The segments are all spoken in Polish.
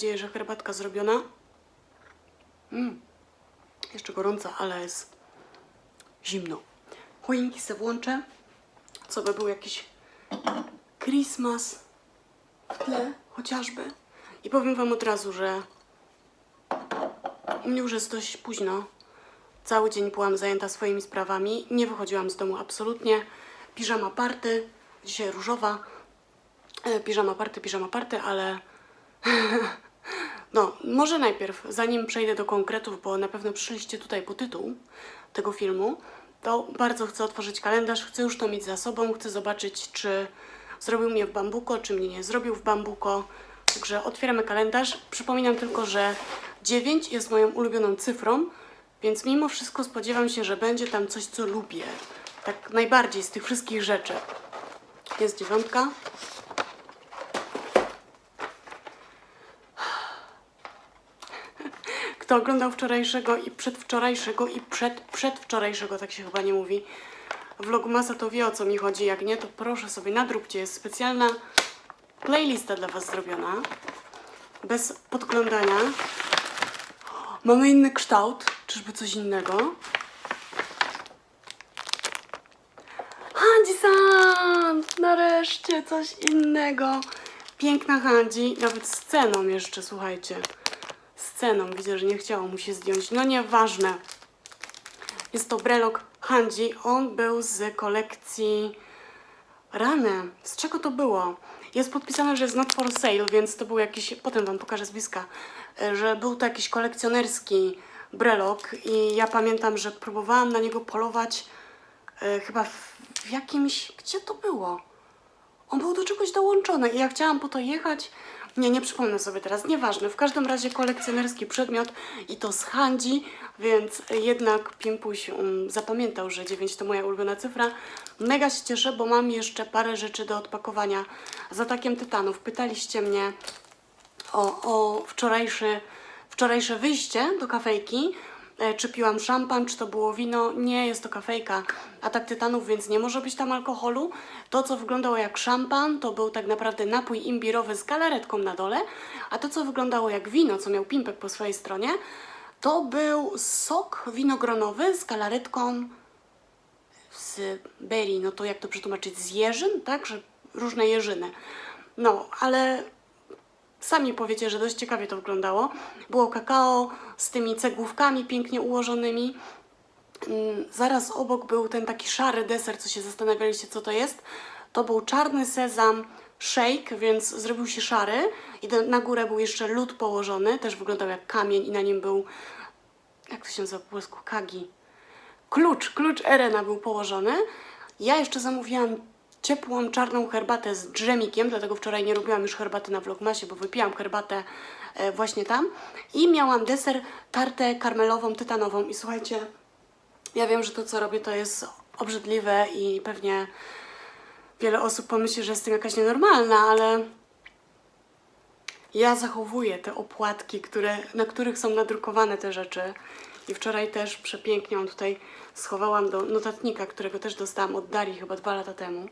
nadzieję, że herbatka zrobiona. Mm. Jeszcze gorąca, ale jest zimno. Choinki se włączę. Co by był jakiś Christmas w tle chociażby. I powiem wam od razu, że u mnie już jest dość późno. Cały dzień byłam zajęta swoimi sprawami. Nie wychodziłam z domu absolutnie. Piżama party. Dzisiaj różowa. E, Piżama party, piżama party, ale... No, może najpierw, zanim przejdę do konkretów, bo na pewno przyszliście tutaj po tytuł tego filmu, to bardzo chcę otworzyć kalendarz, chcę już to mieć za sobą, chcę zobaczyć, czy zrobił mnie w bambuko, czy mnie nie zrobił w bambuko. Także otwieramy kalendarz. Przypominam tylko, że 9 jest moją ulubioną cyfrą, więc mimo wszystko spodziewam się, że będzie tam coś, co lubię. Tak najbardziej z tych wszystkich rzeczy. Jest dziewiątka. Kto oglądał wczorajszego i przedwczorajszego i przed, przedwczorajszego, tak się chyba nie mówi, vlogmasa, to wie o co mi chodzi. Jak nie, to proszę sobie nadróbcie. Jest specjalna playlista dla Was zrobiona. Bez podglądania. Mamy inny kształt. Czyżby coś innego? Hanji-san! Nareszcie coś innego. Piękna Hanji, nawet sceną jeszcze, słuchajcie. Widzę, że nie chciało mu się zdjąć. No nieważne. Jest to brelok Hanji. On był z kolekcji Rany. Z czego to było? Jest podpisane, że jest not for sale, więc to był jakiś, potem wam pokażę z bliska, że był to jakiś kolekcjonerski brelok i ja pamiętam, że próbowałam na niego polować e, chyba w, w jakimś, gdzie to było? On był do czegoś dołączony i ja chciałam po to jechać. Nie, nie przypomnę sobie teraz, nieważne. W każdym razie kolekcjonerski przedmiot i to z Handzi, więc jednak Pimpuś um, zapamiętał, że 9 to moja ulubiona cyfra. Mega się cieszę, bo mam jeszcze parę rzeczy do odpakowania z atakiem tytanów. Pytaliście mnie o, o wczorajszy, wczorajsze wyjście do kafejki. E, Czy piłam szampan, czy to było wino? Nie, jest to kafejka. Atak tytanów, więc nie może być tam alkoholu. To, co wyglądało jak szampan, to był tak naprawdę napój imbirowy z galaretką na dole, a to, co wyglądało jak wino, co miał pimpek po swojej stronie, to był sok winogronowy z galaretką z berry, no to jak to przetłumaczyć, z jeżyn, tak, że różne jeżyny. No, ale sami powiecie, że dość ciekawie to wyglądało. Było kakao z tymi cegłówkami pięknie ułożonymi. Mm, Zaraz obok był ten taki szary deser, co się zastanawialiście, co to jest. To był czarny sezam shake, więc zrobił się szary. I na górę był jeszcze lód położony, też wyglądał jak kamień i na nim był, jak to się nazywa po polsku, kagi. Klucz, klucz Erena był położony. Ja jeszcze zamówiłam ciepłą, czarną herbatę z dżemikiem, dlatego wczoraj nie robiłam już herbaty na vlogmasie, bo wypiłam herbatę e, właśnie tam. I miałam deser, tartę karmelową, tytanową. I słuchajcie, ja wiem, że to, co robię, to jest obrzydliwe i pewnie wiele osób pomyśli, że jestem jakaś nienormalna, ale ja zachowuję te opłatki, które, na których są nadrukowane te rzeczy. I wczoraj też przepięknie ją tutaj schowałam do notatnika, którego też dostałam od Darii chyba dwa lata temu.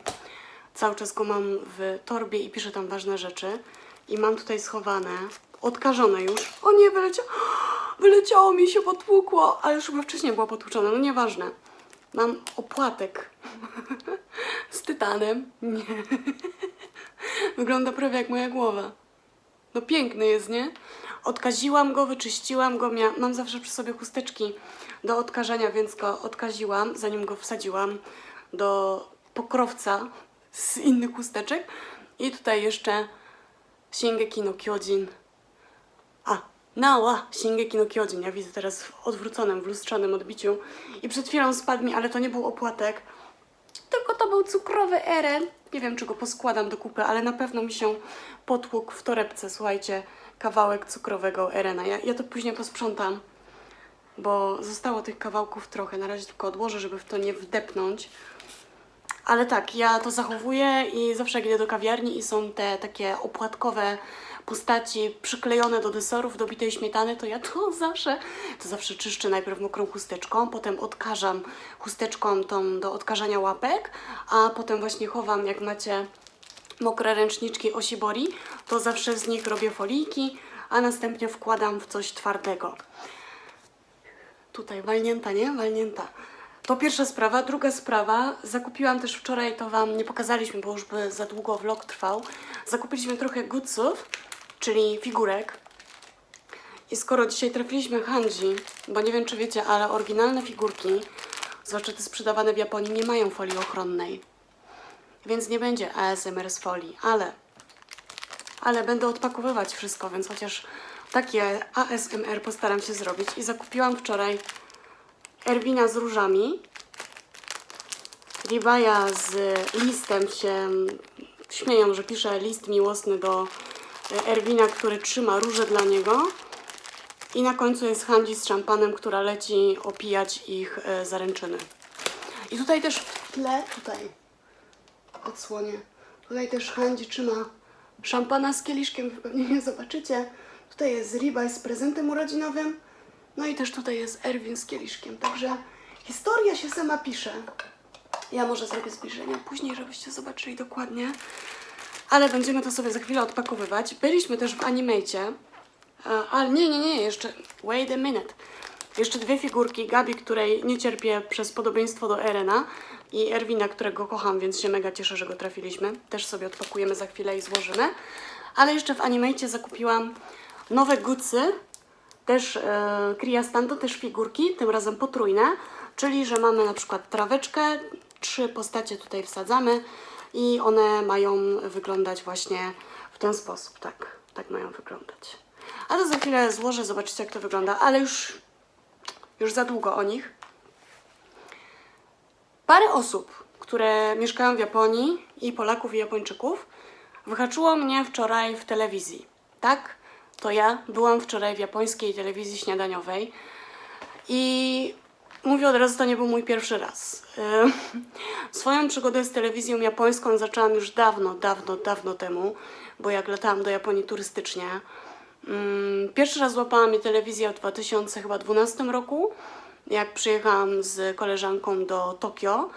Cały czas go mam w torbie i piszę tam ważne rzeczy. I mam tutaj schowane, odkażone już. O nie, wyleciało, wyleciało mi się, potłukło, ale już chyba wcześniej było potłuczone, no nieważne. Mam opłatek z tytanem. Nie. Wygląda prawie jak moja głowa. No piękny jest, nie? Odkaziłam go, wyczyściłam go, mia- mam zawsze przy sobie chusteczki do odkażania, więc go odkaziłam, zanim go wsadziłam do pokrowca z innych chusteczek. I tutaj jeszcze Shingeki no Kyojin. A, Nała Shingeki no Kyojin. Ja widzę teraz w odwróconym, w lustrzanym odbiciu. I przed chwilą spadł mi, ale to nie był opłatek, tylko to był cukrowy eren. Nie wiem, czy go poskładam do kupy, ale na pewno mi się potłukł w torebce, słuchajcie, kawałek cukrowego erena. Ja, ja to później posprzątam, bo zostało tych kawałków trochę. Na razie tylko odłożę, żeby w to nie wdepnąć. Ale tak, ja to zachowuję i zawsze jak idę do kawiarni i są te takie opłatkowe postaci przyklejone do deserów, do bitej śmietany, to ja to zawsze, to zawsze czyszczę najpierw mokrą chusteczką, potem odkażam chusteczką tą do odkażania łapek, a potem właśnie chowam, jak macie mokre ręczniczki Oshibori, to zawsze z nich robię folijki, a następnie wkładam w coś twardego. Tutaj walnięta, nie? Walnięta. To pierwsza sprawa. Druga sprawa, zakupiłam też wczoraj, to Wam nie pokazaliśmy, bo już by za długo vlog trwał. Zakupiliśmy trochę goodsów, czyli figurek. I skoro dzisiaj trafiliśmy Hanji, bo nie wiem czy wiecie, ale oryginalne figurki, zwłaszcza te sprzedawane w Japonii, nie mają folii ochronnej. Więc nie będzie ASMR z folii, ale ale będę odpakowywać wszystko, więc chociaż takie ASMR postaram się zrobić. I zakupiłam wczoraj Erwina z różami. Libaja z listem się śmieją, że pisze list miłosny do Erwina, który trzyma róże dla niego. I na końcu jest Hanji z szampanem, która leci opijać ich e, zaręczyny. I tutaj też w tle, tutaj odsłonię. Tutaj też Hanji trzyma szampana z kieliszkiem, pewnie nie zobaczycie. Tutaj jest Ribaj z prezentem urodzinowym. No i też tutaj jest Erwin z kieliszkiem. Także historia się sama pisze. Ja może zrobię zbliżenie później, żebyście zobaczyli dokładnie. Ale będziemy to sobie za chwilę odpakowywać. Byliśmy też w Animate. Ale nie, nie, nie, jeszcze wait a minute. Jeszcze dwie figurki. Gabi, której nie cierpię przez podobieństwo do Erena i Erwina, którego kocham, więc się mega cieszę, że go trafiliśmy. Też sobie odpakujemy za chwilę i złożymy. Ale jeszcze w Animate zakupiłam nowe gucy. Też e, Kria Stando, też figurki, tym razem potrójne. Czyli, że mamy na przykład traweczkę, trzy postacie tutaj wsadzamy i one mają wyglądać właśnie w ten sposób. Tak, tak mają wyglądać. A to za chwilę złożę, zobaczycie jak to wygląda, ale już, już za długo o nich. Parę osób, które mieszkają w Japonii i Polaków i Japończyków wyhaczyło mnie wczoraj w telewizji. Tak, to ja byłam wczoraj w japońskiej telewizji śniadaniowej i mówię od razu, to nie był mój pierwszy raz. Swoją przygodę z telewizją japońską zaczęłam już dawno, dawno, dawno temu, bo jak latałam do Japonii turystycznie, Mm, Pierwszy raz złapała mnie telewizja w 2012 roku. Jak przyjechałam z koleżanką do Tokio,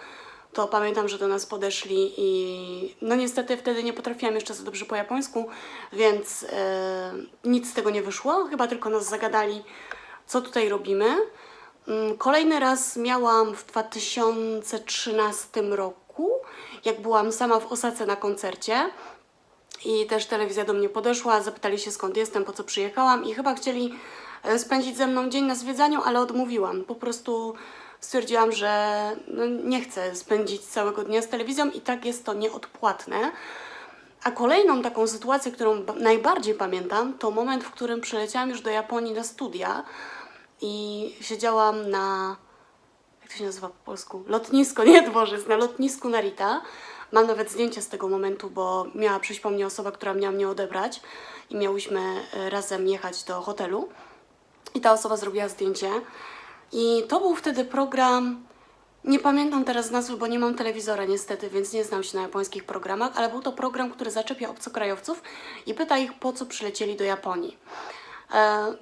to pamiętam, że do nas podeszli i no niestety wtedy nie potrafiłam jeszcze za dobrze po japońsku, więc e, nic z tego nie wyszło. Chyba tylko nas zagadali, co tutaj robimy. Mm, Kolejny raz miałam w 2013 roku, jak byłam sama w Osace na koncercie. I też telewizja do mnie podeszła, zapytali się skąd jestem, po co przyjechałam i chyba chcieli spędzić ze mną dzień na zwiedzaniu, ale odmówiłam. Po prostu stwierdziłam, że no, nie chcę spędzić całego dnia z telewizją i tak jest to nieodpłatne. A kolejną taką sytuację, którą ba- najbardziej pamiętam, to moment, w którym przyleciałam już do Japonii na studia i siedziałam na jak to się nazywa po polsku? Lotnisko, nie dworzec, na lotnisku Narita. Mam nawet zdjęcie z tego momentu, bo miała przyjść po mnie osoba, która miała mnie odebrać i miałyśmy e, razem jechać do hotelu. I ta osoba zrobiła zdjęcie. I to był wtedy program, nie pamiętam teraz nazwy, bo nie mam telewizora niestety, więc nie znam się na japońskich programach, ale był to program, który zaczepia obcokrajowców i pyta ich, po co przylecieli do Japonii. E,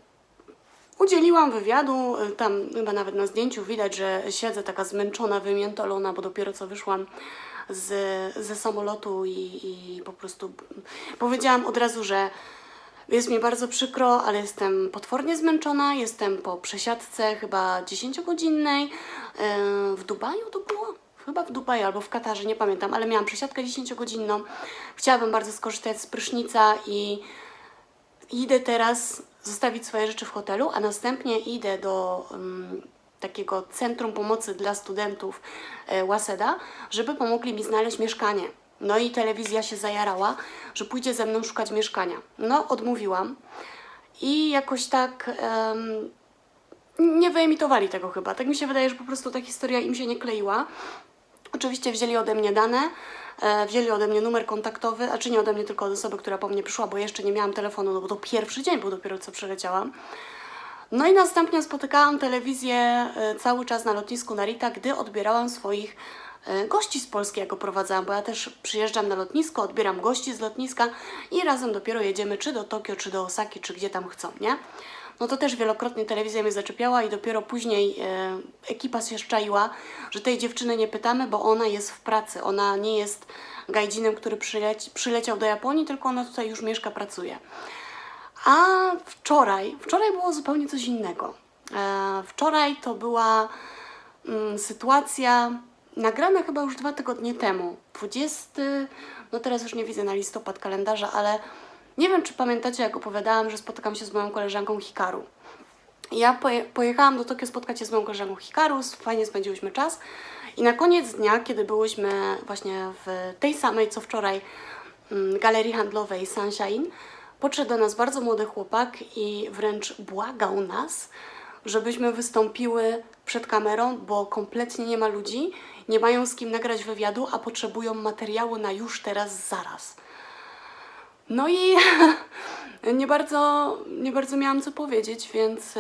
Udzieliłam wywiadu, y, tam chyba nawet na zdjęciu widać, że siedzę taka zmęczona, wymiętolona, bo dopiero co wyszłam z, ze samolotu i, i po prostu powiedziałam od razu, że jest mi bardzo przykro, ale jestem potwornie zmęczona, jestem po przesiadce chyba 10-godzinnej yy, w Dubaju to było? Chyba w Dubaju albo w Katarze, nie pamiętam, ale miałam przesiadkę 10-godzinną. Chciałabym bardzo skorzystać z prysznica i idę teraz zostawić swoje rzeczy w hotelu, a następnie idę do um, takiego centrum pomocy dla studentów e, Waseda, żeby pomogli mi znaleźć mieszkanie. No i telewizja się zajarała, że pójdzie ze mną szukać mieszkania. No, odmówiłam i jakoś tak em, nie wyemitowali tego chyba. Tak mi się wydaje, że po prostu ta historia im się nie kleiła. Oczywiście wzięli ode mnie dane, e, wzięli ode mnie numer kontaktowy, a czy nie ode mnie, tylko od osoby, która po mnie przyszła, bo jeszcze nie miałam telefonu, no bo to pierwszy dzień był dopiero co przyleciałam. No i następnie spotykałam telewizję e, cały czas na lotnisku Narita, gdy odbierałam swoich gości z Polski, jak go prowadzałam, bo ja też przyjeżdżam na lotnisko, odbieram gości z lotniska i razem dopiero jedziemy czy do Tokio, czy do Osaki, czy gdzie tam chcą, nie? No to też wielokrotnie telewizja mnie zaczepiała i dopiero później e, ekipa się szczaiła, że tej dziewczyny nie pytamy, bo ona jest w pracy, ona nie jest gajdzinem, który przyleci, przyleciał do Japonii, tylko ona tutaj już mieszka, pracuje. A wczoraj, wczoraj było zupełnie coś innego. E, wczoraj to była mm, sytuacja nagrana chyba już dwa tygodnie temu. 20, no teraz już nie widzę na listopad kalendarza, ale nie wiem, czy pamiętacie, jak opowiadałam, że spotykam się z moją koleżanką Hikaru. Ja poje, pojechałam do Tokio spotkać się z moją koleżanką Hikaru, fajnie spędziłyśmy czas. I na koniec dnia, kiedy byłyśmy właśnie w tej samej co wczoraj mm, galerii handlowej Sunshine, podszedł do nas bardzo młody chłopak i wręcz błagał nas, żebyśmy wystąpiły przed kamerą, bo kompletnie nie ma ludzi, nie mają z kim nagrać wywiadu, a potrzebują materiału na już teraz, zaraz. No i nie bardzo, nie bardzo miałam co powiedzieć, więc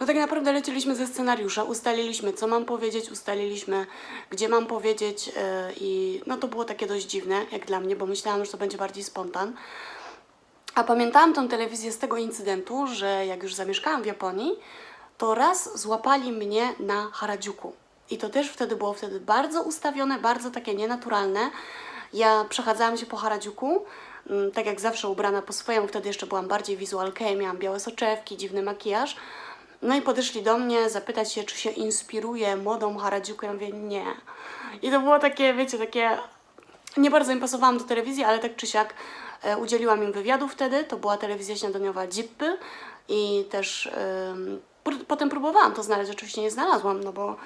no tak naprawdę lecieliśmy ze scenariusza, ustaliliśmy co mam powiedzieć, ustaliliśmy gdzie mam powiedzieć yy, i no to było takie dość dziwne jak dla mnie, bo myślałam, że to będzie bardziej spontan. A pamiętałam tą telewizję z tego incydentu, że jak już zamieszkałam w Japonii, to raz złapali mnie na Harajuku. I to też wtedy było wtedy bardzo ustawione, bardzo takie nienaturalne. Ja przechadzałam się po Harajuku, mm, tak jak zawsze ubrana po swojemu, wtedy jeszcze byłam bardziej wizualkę, miałam białe soczewki, dziwny makijaż. No i podeszli do mnie zapytać się, czy się inspiruje modą Harajuku. Ja mówię, nie. I to było takie, wiecie, takie nie bardzo im pasowałam do telewizji, ale tak czy siak e, udzieliłam im wywiadu wtedy. To była telewizja śniadaniowa Zippy i też pr- potem próbowałam to znaleźć, oczywiście nie znalazłam, no bo,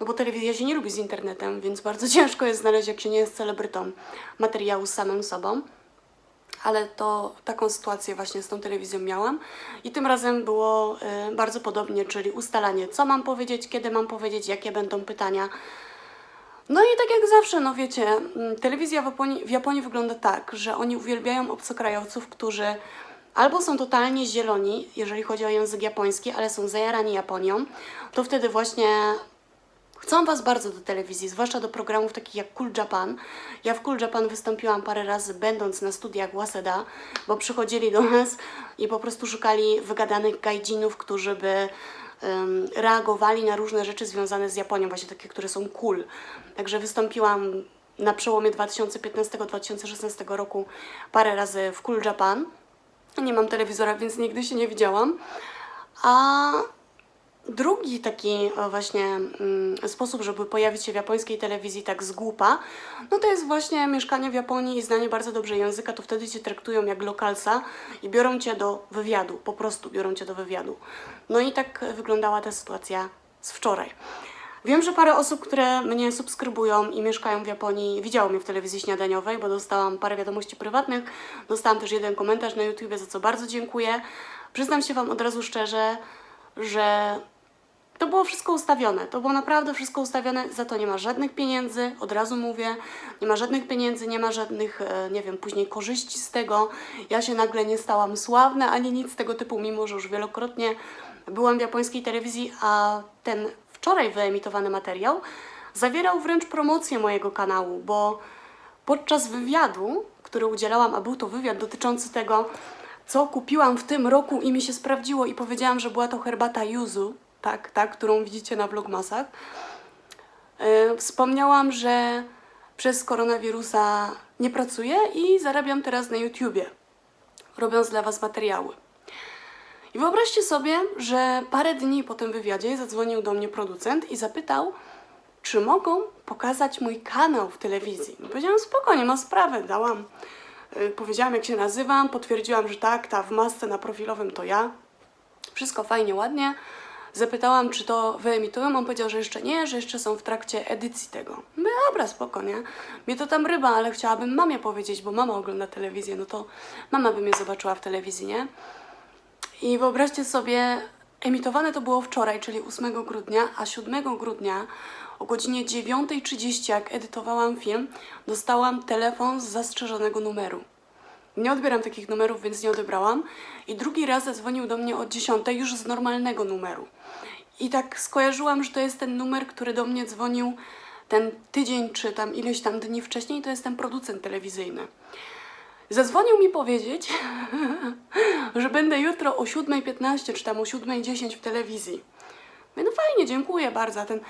no bo telewizja się nie lubi z internetem, więc bardzo ciężko jest znaleźć, jak się nie jest celebrytą, materiału z samym sobą. Ale to taką sytuację właśnie z tą telewizją miałam i tym razem było y, bardzo podobnie, czyli ustalanie, co mam powiedzieć, kiedy mam powiedzieć, jakie będą pytania. No i tak jak zawsze, no wiecie, mm, telewizja w Japonii, w Japonii wygląda tak, że oni uwielbiają obcokrajowców, którzy albo są totalnie zieloni, jeżeli chodzi o język japoński, ale są zajarani Japonią, to wtedy właśnie chcą Was bardzo do telewizji, zwłaszcza do programów takich jak Cool Japan. Ja w Cool Japan wystąpiłam parę razy, będąc na studiach Waseda, bo przychodzili do nas i po prostu szukali wygadanych gaijinów, którzy by em, reagowali na różne rzeczy związane z Japonią, właśnie takie, które są cool. Także wystąpiłam na przełomie 2015-2016 roku parę razy w Cool Japan. Nie mam telewizora, więc nigdy się nie widziałam. A drugi taki e, właśnie mm, sposób, żeby pojawić się w japońskiej telewizji tak z głupa, no to jest właśnie mieszkanie w Japonii i znanie bardzo dobrze języka, to wtedy cię traktują jak lokalsa i biorą cię do wywiadu, po prostu biorą cię do wywiadu. No i tak wyglądała ta sytuacja z wczoraj. Wiem, że parę osób, które mnie subskrybują i mieszkają w Japonii, widziało mnie w telewizji śniadaniowej, bo dostałam parę wiadomości prywatnych, dostałam też jeden komentarz na YouTubie, za co bardzo dziękuję. Przyznam się Wam od razu szczerze, że to było wszystko ustawione. To było naprawdę wszystko ustawione, za to nie ma żadnych pieniędzy, od razu mówię, nie ma żadnych pieniędzy, nie ma żadnych, e, nie wiem, później korzyści z tego. Ja się nagle nie stałam sławna, ani nic tego typu, mimo że już wielokrotnie byłam w japońskiej telewizji, a ten wczoraj wyemitowany materiał zawierał wręcz promocję mojego kanału, bo podczas wywiadu, który udzielałam, a był to wywiad dotyczący tego, co kupiłam w tym roku i mi się sprawdziło i powiedziałam, że była to herbata yuzu, tak, tak, którą widzicie na vlogmasach. Yy, wspomniałam, że przez koronawirusa nie pracuję i zarabiam teraz na YouTubie, robiąc dla Was materiały. I wyobraźcie sobie, że parę dni po tym wywiadzie zadzwonił do mnie producent i zapytał, czy mogą pokazać mój kanał w telewizji. No powiedziałam, spoko, nie ma sprawy, dałam. y, Powiedziałam, jak się nazywam, potwierdziłam, że tak, ta w masce na profilowym to ja. Wszystko fajnie, ładnie. Zapytałam, czy to wyemitują. On powiedział, że jeszcze nie, że jeszcze są w trakcie edycji tego. Mówię, dobra, spoko, nie? Mnie to tam ryba, ale chciałabym mamie powiedzieć, bo mama ogląda telewizję, no to mama by mnie zobaczyła w telewizji, nie? I wyobraźcie sobie, emitowane to było wczoraj, czyli 8 grudnia, a 7 grudnia o godzinie 9.30, jak edytowałam film, dostałam telefon z zastrzeżonego numeru. Nie odbieram takich numerów, więc nie odebrałam. I drugi raz zadzwonił do mnie od 10 już z normalnego numeru. I tak skojarzyłam, że to jest ten numer, który do mnie dzwonił ten tydzień czy tam ileś tam dni wcześniej, to jest ten producent telewizyjny. Zadzwonił mi powiedzieć, że będę jutro o 7.15 czy tam o 7.10 w telewizji. No fajnie, dziękuję bardzo ten,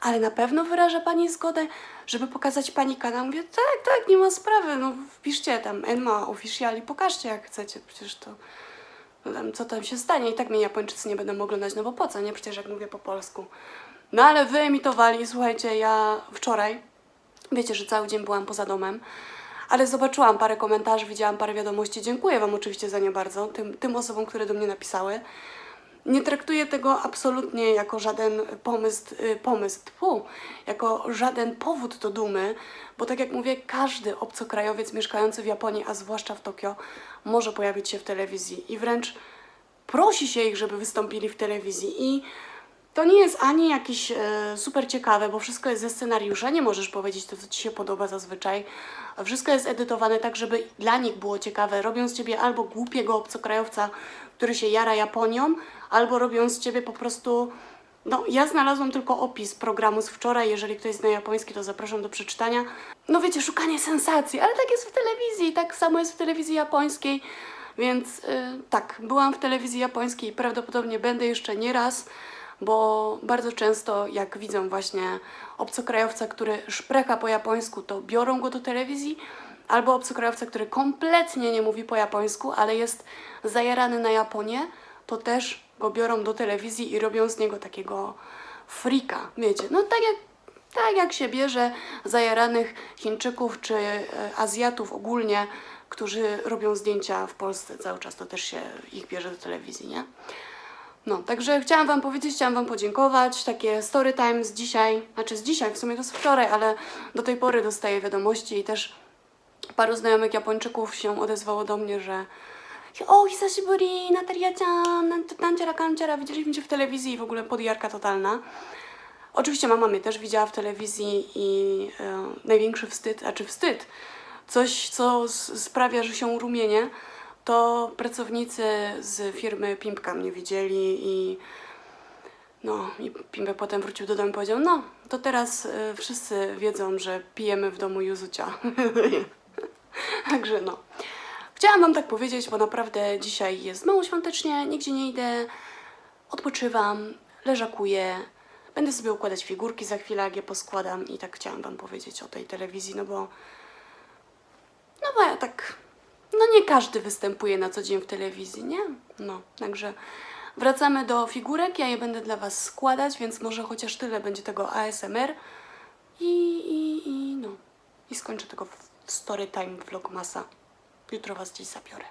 ale na pewno wyraża Pani zgodę, żeby pokazać Pani kanał? Mówię, tak, tak, nie ma sprawy, no wpiszcie tam Enma Official i pokażcie jak chcecie, przecież to no tam, co tam się stanie i tak mnie Japończycy nie będą oglądać, no bo po co, nie? Przecież jak mówię po polsku. No ale wyemitowali, słuchajcie, ja wczoraj, wiecie, że cały dzień byłam poza domem, ale zobaczyłam parę komentarzy, widziałam parę wiadomości. Dziękuję Wam oczywiście za nie bardzo, tym, tym osobom, które do mnie napisały. Nie traktuję tego absolutnie jako żaden pomysł, y, pomysł pu, jako żaden powód do dumy, bo tak jak mówię, każdy obcokrajowiec mieszkający w Japonii, a zwłaszcza w Tokio, może pojawić się w telewizji i wręcz prosi się ich, żeby wystąpili w telewizji i to nie jest ani jakieś e, super ciekawe, bo wszystko jest ze scenariusza, nie możesz powiedzieć to, co ci się podoba zazwyczaj. Wszystko jest edytowane tak, żeby dla nich było ciekawe. Robią z ciebie albo głupiego obcokrajowca, który się jara Japonią, albo robią z ciebie po prostu. No, ja znalazłam tylko opis programu z wczoraj. Jeżeli ktoś zna japoński, to zapraszam do przeczytania. No wiecie, szukanie sensacji, ale tak jest w telewizji, tak samo jest w telewizji japońskiej. Więc y, tak, byłam w telewizji japońskiej i prawdopodobnie będę jeszcze nie raz bo bardzo często jak widzą właśnie obcokrajowca, który szprecha po japońsku, to biorą go do telewizji, albo obcokrajowca, który kompletnie nie mówi po japońsku, ale jest zajarany na Japonię, to też go biorą do telewizji i robią z niego takiego frika, wiecie, no tak jak tak jak się bierze zajaranych Chińczyków czy e, Azjatów ogólnie, którzy robią zdjęcia w Polsce cały czas, to też się ich bierze do telewizji, nie? No, także chciałam Wam powiedzieć, chciałam Wam podziękować. Takie story time z dzisiaj, znaczy z dzisiaj, w sumie to z wczoraj, ale do tej pory dostaję wiadomości i też paru znajomych Japończyków się odezwało do mnie, że o, hisashiburi, Natalia-chan, tanciara kanciara, widzieliśmy Cię w telewizji i w ogóle podjarka totalna. Oczywiście mama mnie też widziała w telewizji i e, największy wstyd, a czy wstyd, coś co sprawia, że się rumienię, to pracownicy z firmy Pimpka mnie widzieli i no i Pimpek potem wrócił do domu i powiedział, no to teraz y, wszyscy wiedzą, że pijemy w domu Juzucia. Także no. Chciałam Wam tak powiedzieć, bo naprawdę dzisiaj jest mało świątecznie, nigdzie nie idę, odpoczywam, leżakuję, będę sobie układać figurki za chwilę, jak je poskładam i tak chciałam Wam powiedzieć o tej telewizji, no bo no bo ja tak, no nie każdy występuje na co dzień w telewizji, nie? No, także wracamy do figurek, ja je będę dla Was składać, więc może chociaż tyle będzie tego ASMR i, i, i no, i skończę tego story time vlogmasa. Jutro Was gdzieś zabiorę.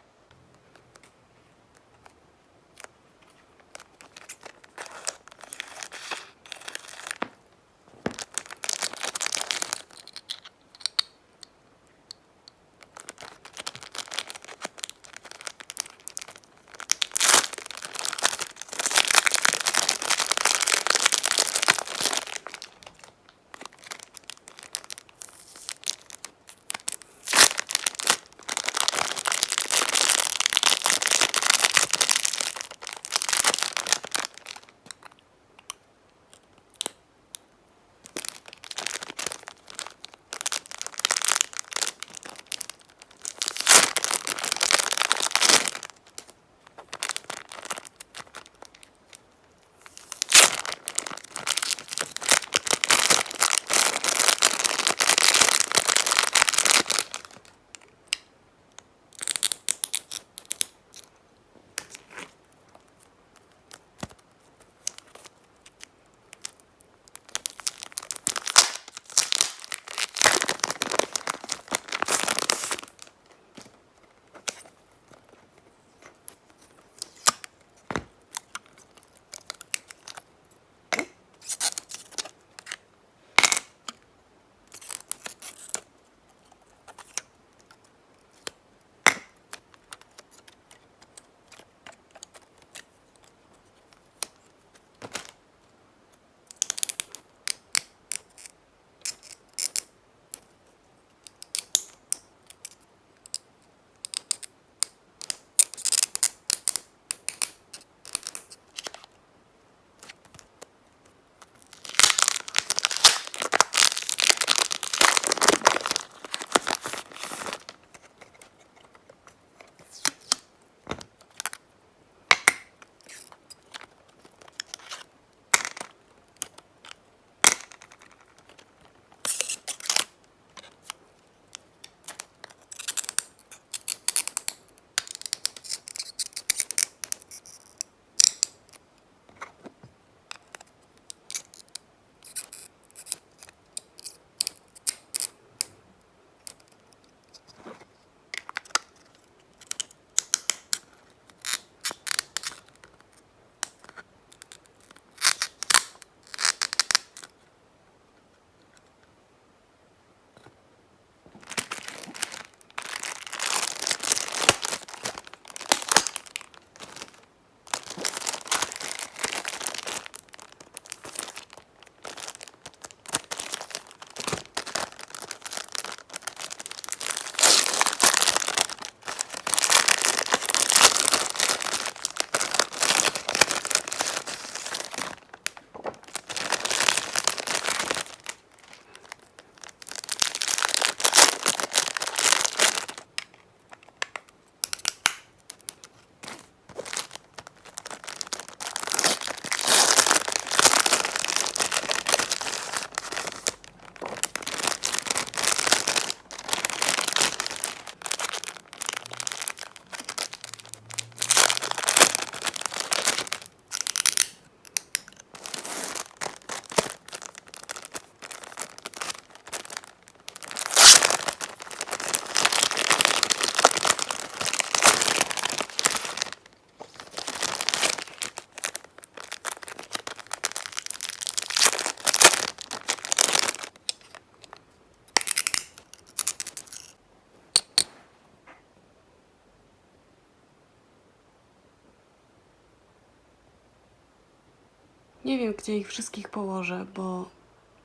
Nie wiem, gdzie ich wszystkich położę, bo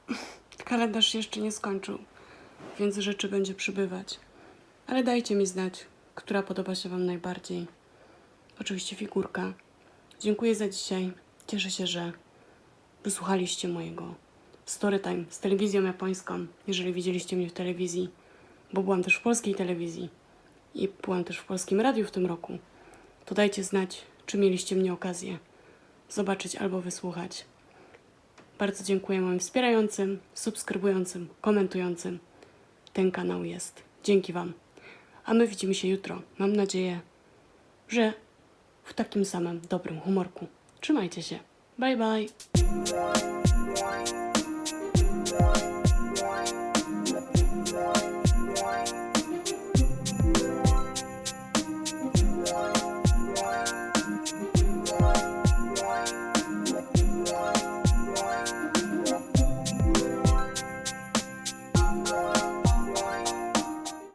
kalendarz się jeszcze nie skończył, więc rzeczy będzie przybywać. Ale dajcie mi znać, która podoba się Wam najbardziej. Oczywiście figurka. Dziękuję za dzisiaj. Cieszę się, że wysłuchaliście mojego storytime z telewizją japońską, jeżeli widzieliście mnie w telewizji, bo byłam też w polskiej telewizji i byłam też w polskim radiu w tym roku. To dajcie znać, czy mieliście mnie okazję zobaczyć albo wysłuchać. Bardzo dziękuję moim wspierającym, subskrybującym, komentującym. Ten kanał jest. Dzięki Wam. A my widzimy się jutro. Mam nadzieję, że w takim samym dobrym humorku. Trzymajcie się. Bye bye.